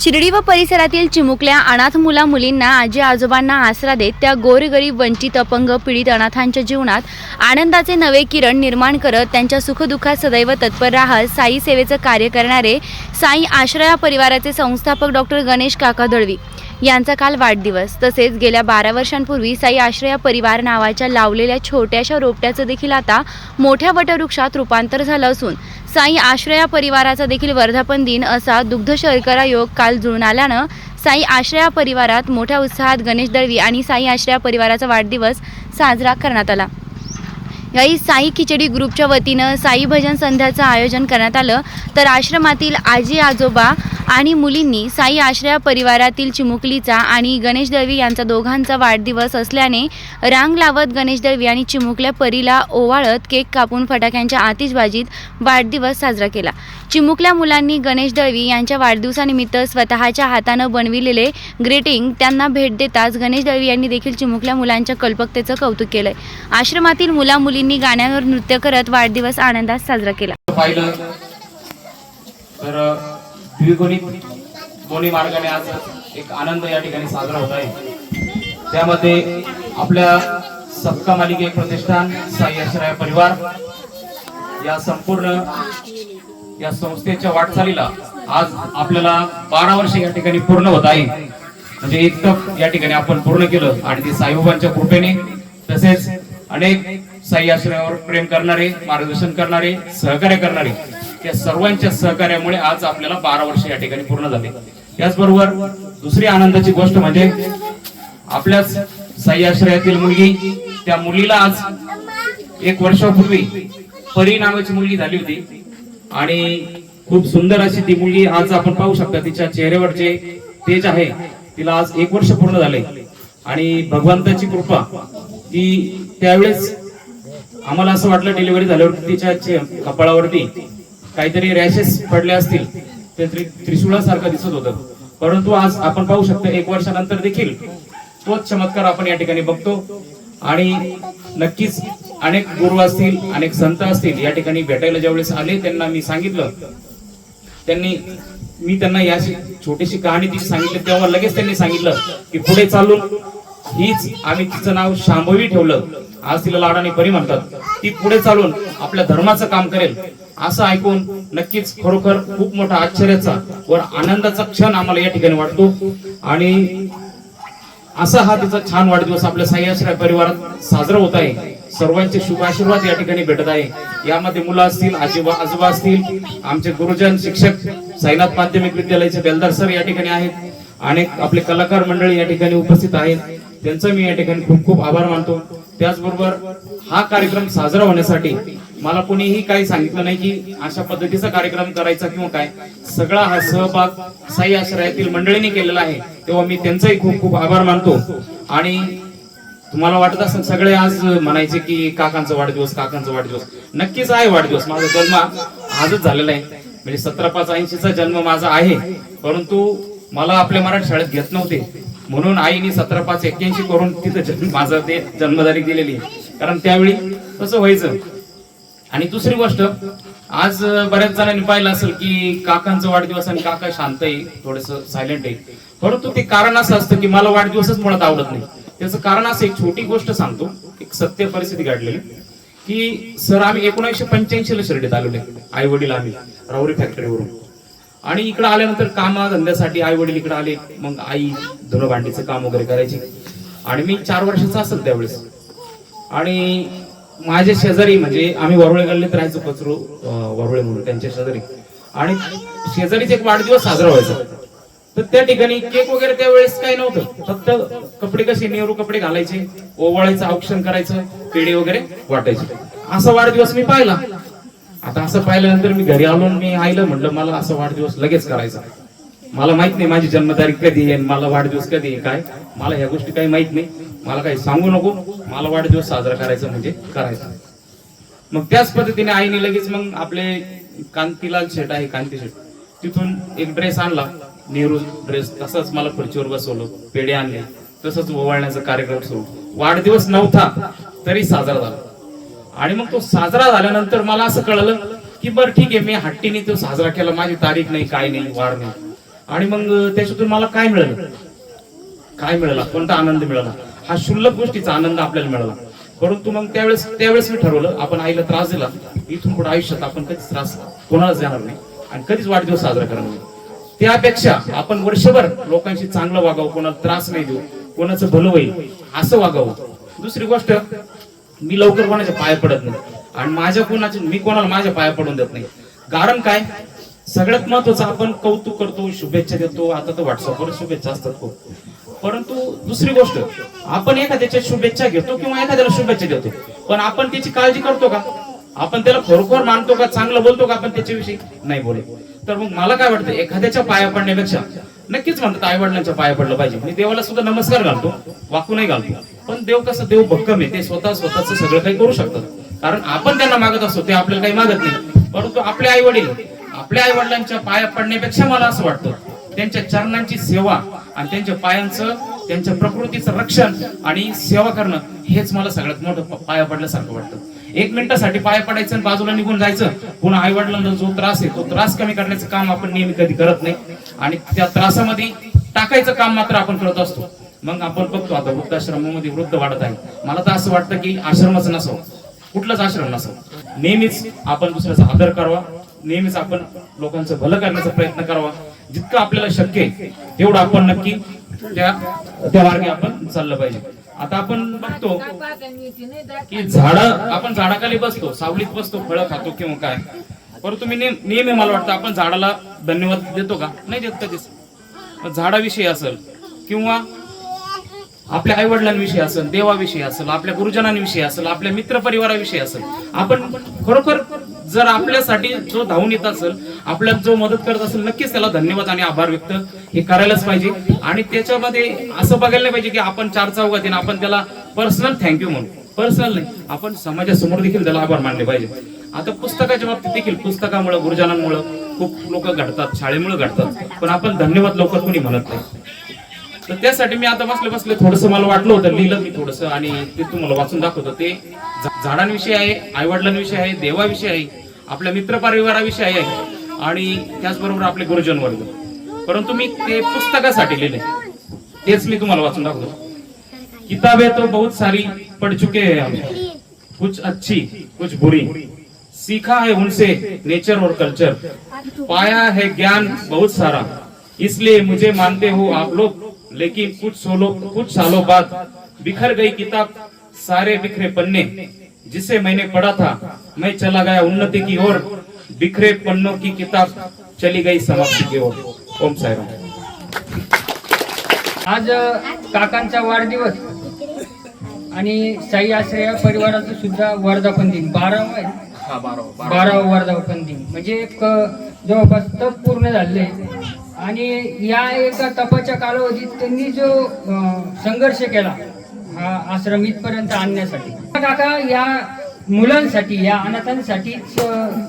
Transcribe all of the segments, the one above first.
शिर्डी व परिसरातील चिमुकल्या अनाथ मुला मुलींना आजी आजोबांना आसरा देत त्या गोरगरीब वंचित अपंग पीडित अनाथांच्या जीवनात आनंदाचे नवे किरण निर्माण करत त्यांच्या सुखदुःखात सदैव तत्पर राहत साई सेवेचं कार्य करणारे साई आश्रया परिवाराचे संस्थापक डॉक्टर गणेश काका दळवी. यांचा काल वाढदिवस. तसेच गेल्या बारा वर्षांपूर्वी साई आश्रया परिवार नावाच्या लावलेल्या छोट्याशा रोपट्याचं देखील आता मोठ्या वटवृक्षात रूपांतर झालं असून साई आश्रया परिवाराचा देखील वर्धापन दिन असा दुग्ध शर्करा योग काल जुळून आल्यानं साई आश्रया परिवारात मोठ्या उत्साहात गणेश दळवी आणि साई आश्रया परिवाराचा वाढदिवस साजरा करण्यात आला. यावेळी साई खिचडी ग्रुपच्या वतीनं साई भजन संध्याचं आयोजन करण्यात आलं. तर आश्रमातील आजी आजोबा आणि मुलींनी साई आश्रया परिवारातील चिमुकलीचा आणि गणेश दळवी यांचा दोघांचा वाढदिवस असल्याने रांग लावत गणेश दळवी आणि चिमुकल्या परीला ओवाळत केक कापून फटाक्यांच्या आतिषबाजीत वाढदिवस साजरा केला. चिमुकल्या मुलांनी गणेश दळवी यांच्या वाढदिवसानिमित्त स्वतःच्या हातानं बनविलेले ग्रेटिंग त्यांना भेट देताच गणेश दळवी यांनी देखील चिमुकल्या मुलांच्या कल्पकतेचं कौतुक केलंय. आश्रमातील मुला मुलींनी गाण्यावर नृत्य करत वाढदिवस आनंदात साजरा केला. पाहिलं तर त्रिकोणी दोन्ही मार्गाने आज एक आनंद या ठिकाणी साजरा होत आहे. त्यामध्ये आपल्या सबका मालिके प्रतिष्ठान साई परिवार या संपूर्ण या संस्थेच्या वाटचालीला आज आपल्याला बारा वर्ष या ठिकाणी पूर्ण होत आहे. म्हणजे एक तप या ठिकाणी आपण पूर्ण केलं. आणि ते साईबाबांच्या कृपेने तसेच अनेक सह्याश्रयावर प्रेम करणारे मार्गदर्शन करणारे सहकार्य करणारे या सर्वांच्या सहकार्यामुळे आज आपल्याला बारा वर्ष या ठिकाणी पूर्ण झाले. त्याचबरोबर दुसरी आनंदाची गोष्ट म्हणजे आपल्याच सह्याश्रयातील मुलगी त्या मुलीला आज एक वर्षापूर्वी परी नावाची मुलगी झाली होती. आणि खूप सुंदर अशी ती मुलगी आज आपण पाहू शकता तिच्या चेहऱ्यावर जे तेज आहे. तिला आज एक वर्ष पूर्ण झाले. आणि भगवंताची कृपा ती त्यावेळेस आम्हाला असं वाटलं डिलिव्हरी झाल्यावर तिच्या कपाळावरती काहीतरी रॅशेस पडले असतील ते त्रिशुळासारखं त्रिशूळासारखं दिसत होतं. परंतु आज आपण पाहू शकतो एक वर्षानंतर देखील तोच चमत्कार आपण या ठिकाणी बघतो. आणि नक्कीच अनेक गुरु असतील अनेक संत असतील या ठिकाणी भेटायला ज्यावेळेस आले त्यांना मी सांगितलं. त्यांनी मी त्यांना या छोटीशी कहाणी तिची सांगितली तेव्हा लगेच त्यांनी सांगितलं की पुढे चालून हीच आम्ही तिचं नाव शांभवी ठेवलं. आज तिला लाडाने परी म्हणतात. ती पुढे चालून आपल्या धर्माचं काम करेल. असं ऐकून नक्कीच खरोखर खूप मोठा आश्चर्याचा व आनंदाचा क्षण आम्हाला या ठिकाणी वाटतो. आणि असा हा तिचा छान वाढदिवस आपल्या साह्याश्रय परिवारात साजरा होत आहे. सर्वांचे शुभ आशीर्वाद या ठिकाणी भेटत आहे. यामध्ये मुलं असतील आजोबा आजोबा असतील आमचे गुरुजन शिक्षक साईनाथ माध्यमिक विद्यालयाचे बेलदार सर या ठिकाणी आहेत. अनेक आपले कलाकार मंडळी या ठिकाणी उपस्थित आहेत. त्यांचं मी या ठिकाणी खूप खूप आभार मानतो. त्याचबरोबर हा कार्यक्रम साजरा होण्यासाठी मला कोणीही काही सांगितलं नाही की अशा पद्धतीचा कार्यक्रम करायचा किंवा काय. सगळा हा सहभाग साई आश्रयातील मंडळींनी केलेला आहे. तेव्हा मी त्यांचाही खूप खूप आभार मानतो. आणि तुम्हाला वाटत असेल सगळे आज म्हणायचे की काकांचा वाढदिवस काकांचा वाढदिवस. नक्कीच आहे वाढदिवस. माझा जन्म आजच झालेला आहे. म्हणजे सतरा पाच ऐंशीचा जन्म माझा आहे. परंतु मला आपल्या मराठी शाळेत घेत नव्हते. म्हणून आईने सतरा पाच एक्क्याऐंशी करून तिथं जन्म माझं ते जन्मतारीख दिलेली कारण त्यावेळी तसं व्हायचं. आणि दुसरी गोष्ट आज बऱ्याच जणांनी पाहिलं असेल की काकांचा वाढदिवस आणि काका शांत आहे थोडस सायलेंट आहे. परंतु ते कारण असं असतं की मला वाढदिवसच मुळात आवडत नाही. त्याचं कारण असं एक छोटी गोष्ट सांगतो. एक सत्य परिस्थिती घडलेली. की सर आम्ही एकोणीसशे पंच्याऐंशी ला शिर्डीत आलेलो आई वडील आम्ही राहुरी फॅक्टरीवरून आणि इकडे आल्यानंतर कामा धंद्यासाठी आई वडील इकडे आले मग आई धुणं भांडीचं काम वगैरे करायची. आणि मी चार वर्षाचा असेल त्यावेळेस. आणि माझे शेजारी म्हणजे आम्ही वरवळे गल्लीत राहायचो कचरू वरुळे वरवळे म्हणून त्यांच्या शेजारी. आणि शेजारीच एक वाढदिवस साजरा व्हायचा. तर त्या ठिकाणी केक वगैरे त्यावेळेस काही नव्हतं. फक्त कपडे कसे नेहरू कपडे घालायचे ओवाळायचं औक्षण करायचं पेढे वगैरे वाटायचे. असा वाढदिवस मी पाहिला. आता असं पाहिल्यानंतर मी घरी आलो मी आईला म्हणलं मला असा वाढदिवस लगेच करायचा मला माहीत नाही माझी जन्मतारीख कधी येईल मला वाढदिवस कधी आहे काय? मला ह्या गोष्टी काही माहीत नाही. मला काही सांगू नको. मला वाढदिवस साजरा करायचा म्हणजे करायचा. मग त्याच पद्धतीने आईने लगेच मग आपले कांतीलाल शेट आहे कांती शेट तिथून एक ड्रेस आणला. नेहरू ड्रेस तसाच मला खुर्चीवर बसवलं पेढे आणले तसंच ओवाळण्याचा कार्यक्रम सुरू. वाढदिवस नव्हता तरी साजरा झाला. आणि मग तो साजरा झाल्यानंतर मला असं कळलं की बरं ठीक आहे मी हट्टीने तो साजरा केला माझी तारीख नाही काय नाही वाढ नाही. आणि मग त्याच्यातून मला काय मिळालं? काय मिळाला? कोणता आनंद मिळाला? हा क्षुल्लक गोष्टीचा आनंद आपल्याला मिळाला. परंतु मग त्यावेळेस त्यावेळेस मी ठरवलं आपण आईला त्रास दिला इथून पुढे आयुष्यात आपण कधीच त्रास कोणालाच देणार नाही आणि कधीच वाढदिवस साजरा करणार नाही. त्यापेक्षा आपण वर्षभर लोकांशी चांगलं वागावं कोणाला त्रास नाही देऊ कोणाचं भलं होईल असं वागावं. दुसरी गोष्ट मी लवकर कोणाच्या पाया पडत नाही. आणि माझ्या कोणाचे मी कोणाला माझ्या पाया पडून देत नाही. कारण काय? सगळ्यात महत्वाचं आपण कौतुक करतो शुभेच्छा देतो. आता तर व्हॉट्सअपवर शुभेच्छा असतात खूप. परंतु दुसरी गोष्ट आपण एखाद्याच्या शुभेच्छा घेतो किंवा एखाद्याला शुभेच्छा देतो. पण आपण त्याची काळजी करतो का? आपण त्याला खरोखर मानतो का? चांगलं बोलतो का आपण त्याच्याविषयी? नाही बोले तर मग मला काय वाटतं एखाद्याच्या पाया पडण्यापेक्षा नक्कीच म्हणतात आई वडिलांच्या पाया पडलं पाहिजे. मी देवाला सुद्धा नमस्कार घालतो वाकूनही घालतो. पण देव कसं देव भक्कम आहे. ते स्वतः स्वतःच सगळं काही करू शकतात. कारण आपण त्यांना मागत असतो ते आपल्याला काही मागत नाही. परंतु आपले आई वडील आपल्या आई वडिलांच्या पाया पडण्यापेक्षा मला असं वाटतं त्यांच्या चरणांची सेवा आणि त्यांच्या पायांचं त्यांच्या प्रकृतीचं रक्षण आणि सेवा करणं हेच मला सगळ्यात मोठं पाया पडल्यासारखं वाटतं. एक मिनिटासाठी पाया पडायचं आणि बाजूला निघून जायचं. पुन्हा आई वडिलांना जो त्रास आहे तो त्रास कमी करण्याचं काम आपण नेहमी कधी करत नाही. आणि त्या त्रासामध्ये टाकायचं काम मात्र आपण करत असतो. मग आपण बघतो आता वृद्धाश्रमामध्ये वृद्ध वाढत आहे मला तर असं वाटतं की आश्रमच नसावं. कुठलाच आश्रम नसावं. नेहमीच आपण दुसऱ्याचा आदर करावा. नेहमीच आपण लोकांचं भलं करण्याचा प्रयत्न करावा. जितकं आपल्याला शक्य आहे तेवढं आपण नक्की त्या त्या मार्गे आपण चाललं पाहिजे. आता आपण बघतो की झाड आपण झाडाखाली बसतो सावलीत बसतो फळं खातो किंवा काय. परंतु मी नेहमी मला वाटतं आपण झाडाला धन्यवाद देतो का? नाही देत कधीच. झाडाविषयी असेल किंवा आपल्या आई वडिलांविषयी असेल देवाविषयी असेल आपल्या गुरुजनांविषयी असेल आपल्या मित्र परिवाराविषयी असेल आपण खरोखर जर आपल्यासाठी जो धावून येत असेल आपल्याला जो मदत करत असेल नक्कीच त्याला धन्यवाद आणि आभार व्यक्त हे करायलाच पाहिजे. आणि त्याच्यामध्ये असं बघायला नाही पाहिजे की आपण चार चौघात आहे आपण त्याला पर्सनल थँक्यू म्हणू. पर्सनल नाही आपण समाजासमोर देखील त्याला आभार मानले पाहिजे. आता पुस्तकाच्या बाबतीत देखील पुस्तकामुळे गुरुजनांमुळे खूप लोक घडतात शाळेमुळे घडतात पण आपण धन्यवाद लवकर कोणी म्हणत नाही. तर त्यासाठी मी आता बसले बसले थोडस मला वाटलं होतं लिहिलं मी थोडस आणि ते तुम्हाला वाचून दाखवतो. ते झाडांविषयी आहे आई वडिलांविषयी आहे देवाविषयी आहे आपल्या मित्र परिवाराविषयी आहे आणि त्याचबरोबर आपले गुरुजन वर्ग परंतु मी ते पुस्तकासाठी लिहिले. तेच मी तुम्हाला वाचून दाखवतो. किताबें तो बहुत सारी पढ़ चुके हैं हम। कुछ अच्छी कुछ बुरी। सीखा है उनसे नेचर और कल्चर। पाया है ज्ञान बहुत सारा। इसलिए मुझे मानते हो आप लोग। लेकिन कुछ सोलो कुछ सालों बाद बिखर गई किताब सारे बिखरे पन्ने जिसे मैंने पढ़ा था मैं चला गया उन्नति की ओर बिखरे पन्नों की किताब चली गई समाप्ति की ओर। ओम साईराम। आज काकांचा वाढदिवस आणि साई आश्रय परिवाराचं सुद्धा वर्धापन दिन बारावा आहे. हा बारा बारावा. वर्धापन दिन. म्हणजे एक जवळपास तप पूर्ण झाले आणि या एका तपाच्या कालावधीत त्यांनी जो संघर्ष केला हा आश्रम इथपर्यंत आणण्यासाठी. काका या मुलांसाठी या अनाथांसाठीच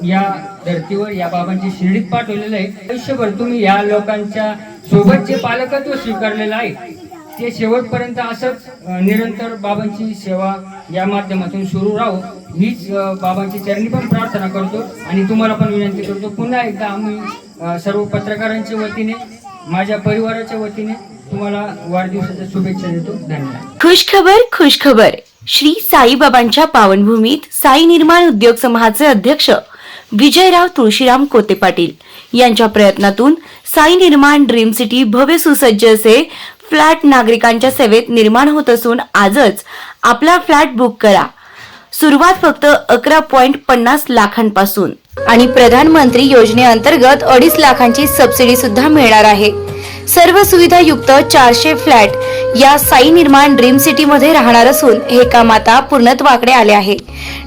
या धर्तीवर या बाबांची शिर्डीत पाठवलेलं आहे. आयुष्यभर तुम्ही या लोकांच्या सोबत जे पालकत्व स्वीकारलेलं आहे ते शेवटपर्यंत असंच निरंतर बाबांची सेवा या माध्यमातून सुरू राहू. हीच बाबांची चरणी पण प्रार्थना करतो आणि तुम्हाला पण विनंती करतो पुन्हा एकदा आम्ही सर्व पत्रकारांच्या वतीने माझ्या परिवाराच्या वतीने तुम्हाला वाढदिवसाच्या शुभेच्छा देतो. धन्यवाद. खुशखबर खुशखबर श्री साईबाबांच्या पावनभूमीत साई निर्माण उद्योग समूहाचे अध्यक्ष विजयराव तुळशीराम कोते पाटील यांच्या प्रयत्नातून साई निर्माण ड्रीम सिटी भव्य सुसज्ज असे फ्लॅट नागरिकांच्या सेवेत निर्माण होत असून आजच आपला फ्लॅट बुक करा. सुरुवात फक्त अकरा पॉइंट पन्नास लाखांपासून. आणि प्रधानमंत्री योजनेअंतर्गत अडीच लाखांची सबसिडी सुद्धा मिळणार आहे. सर्व सुविधा युक्त चारशे फ्लॅट या साई निर्माण ड्रीम सिटी मध्ये राहणार असून हे काम आता पूर्णत्वाकडे आले आहे.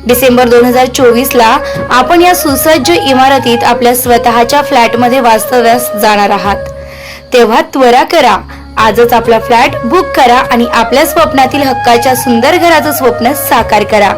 डिसेंबर दोन हजार चोवीस ला आपण या सुसज्ज इमारतीत आपल्या स्वतःच्या फ्लॅटमध्ये वास्तव्यास जाणार आहात. तेव्हा त्वरा करा. आजच आपला फ्लॅट बुक करा आणि आपल्या स्वप्नातील हक्काच्या सुंदर घराचं स्वप्न साकार करा.